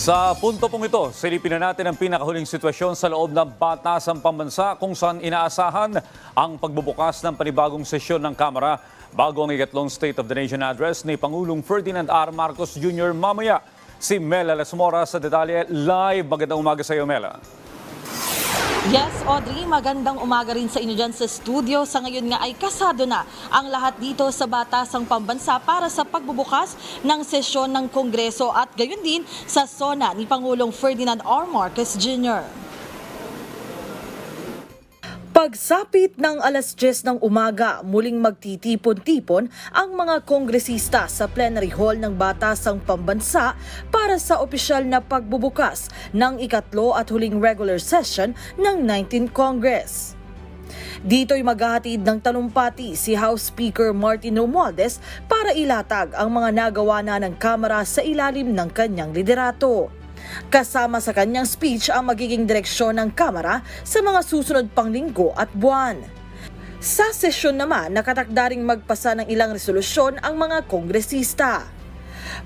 Sa punto pong ito, silipin na natin ang pinakahuling sitwasyon sa loob ng Batasang Pambansa kung saan inaasahan ang pagbubukas ng panibagong sesyon ng Kamara bago ang ikatlong State of the Nation address ni Pangulong Ferdinand R. Marcos Jr. mamaya. Si Mela Lesmora sa detalye live. Magandang umaga sa iyo, Mela. Yes, Audrey, magandang umaga rin sa inyo dyan sa studio. Sa ngayon nga ay kasado na ang lahat dito sa Batasang Pambansa para sa pagbubukas ng sesyon ng Kongreso at gayon din sa SONA ni Pangulong Ferdinand R. Marcos Jr. Pagsapit ng alas 10 ng umaga, muling magtitipon-tipon ang mga kongresista sa plenary hall ng Batasang Pambansa para sa opisyal na pagbubukas ng ikatlo at huling regular session ng 19th Congress. Dito'y maghahatid ng talumpati si House Speaker Martin Romualdez para ilatag ang mga nagawa na ng Kamara sa ilalim ng kanyang liderato. Kasama sa kanyang speech ang magiging direksyon ng Kamara sa mga susunod pang linggo at buwan. Sa sesyon naman, nakatakda ring magpasa ng ilang resolusyon ang mga kongresista.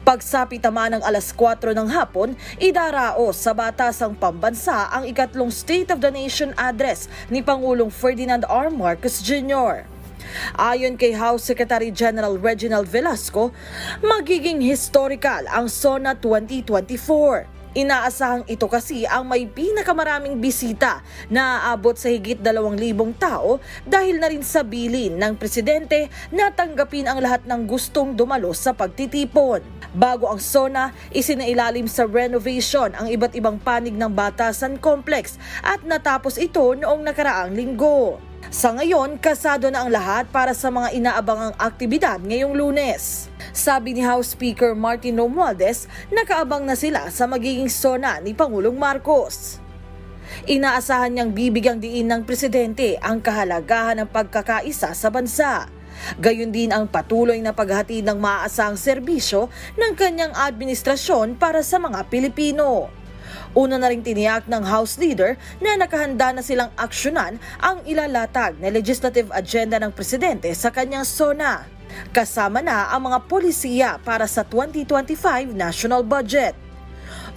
Pagsapit naman ng alas 4 ng hapon, idaraos sa Batasang Pambansa ang ikatlong State of the Nation address ni Pangulong Ferdinand R. Marcos Jr. Ayon kay House Secretary General Reginald Velasco, magiging historical ang SONA 2024. Inaasahang ito kasi ang may pinakamaraming bisita na aabot sa higit 2,000 tao dahil na rin sa bilin ng presidente na tanggapin ang lahat ng gustong dumalo sa pagtitipon. Bago ang SONA, isinailalim sa renovation ang iba't ibang panig ng Batasan Complex at natapos ito noong nakaraang linggo. Sa ngayon, kasado na ang lahat para sa mga inaabangang aktibidad ngayong lunes. Sabi ni House Speaker Martin Romualdez, nakaabang na sila sa magiging sona ni Pangulong Marcos. Inaasahan niyang bibigyang diin ng presidente ang kahalagahan ng pagkakaisa sa bansa. Gayon din ang patuloy na paghatid ng maaasahang serbisyo ng kanyang administrasyon para sa mga Pilipino. Una na rin tiniyak ng House Leader na nakahanda na silang aksyonan ang ilalatag na legislative agenda ng presidente sa kanyang SONA. Kasama na ang mga polisiya para sa 2025 national budget.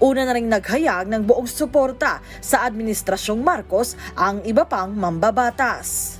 Una na rin naghayag ng buong suporta sa Administrasyong Marcos ang iba pang mambabatas.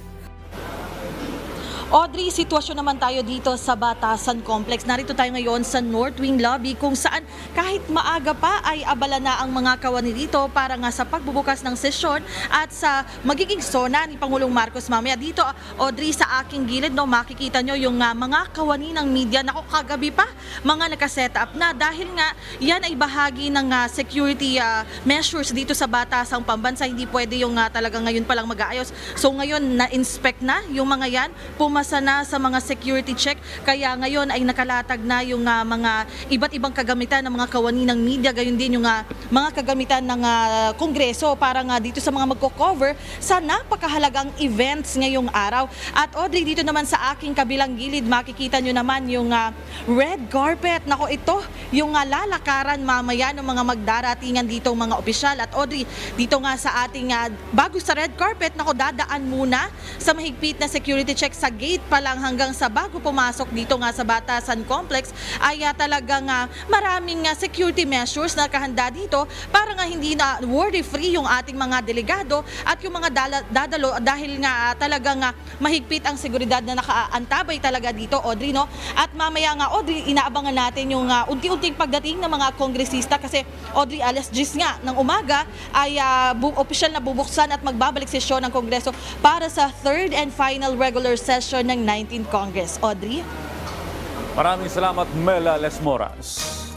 Audrey, sitwasyon naman tayo dito sa Batasan Complex. Narito tayo ngayon sa North Wing Lobby kung saan kahit maaga pa ay abala na ang mga kawani rito para nga sa pagbubukas ng sesyon at sa magiging sona ni Pangulong Marcos mamaya. Dito, Audrey, sa aking gilid, no, makikita nyo yung ah, mga kawani ng media. Nako, kagabi pa, mga nakaset up na dahil nga yan ay bahagi ng ah, security ah, measures dito sa Batasang Pambansa. Hindi pwede yung ah, talaga ngayon pa lang mag-aayos. So ngayon, na-inspect na yung mga yan, pumasa na sa mga security check. Kaya ngayon ay nakalatag na yung ah, mga iba't ibang kagamitan ng mga kawani ng media, gayon din yung ah, mga kagamitan ng ah, kongreso para nga dito sa mga magko-cover sa napakahalagang events ngayong araw. At Audrey, dito naman sa aking kabilang gilid, makikita nyo naman yung ah, red carpet. Nako, ito yung ah, lalakaran mamaya ng mga magdaratingan dito mga opisyal. At Audrey, dito nga sa ating, ah, bago sa red carpet, nako, dadaan muna sa mahigpit na security check sa gate pa lang hanggang sa bago pumasok dito nga sa Batasan Complex ay ah, talagang ah, maraming ah, security measures na kahanda dito para nga hindi na worry-free yung ating mga delegado at yung mga dadalo dahil nga ah, talagang ah, mahigpit ang seguridad na nakaantabay talaga dito, Audrey, no? At mamaya nga, Audrey, inaabangan natin yung ah, unti-unting pagdating ng mga kongresista kasi Audrey, alas 10 nga ng umaga ay uh, bu- opisyal na bubuksan at magbabalik sesyon ng Kongreso para sa third and final regular session ng 19th Congress. Audrey? Maraming salamat, Mela Lesmoras.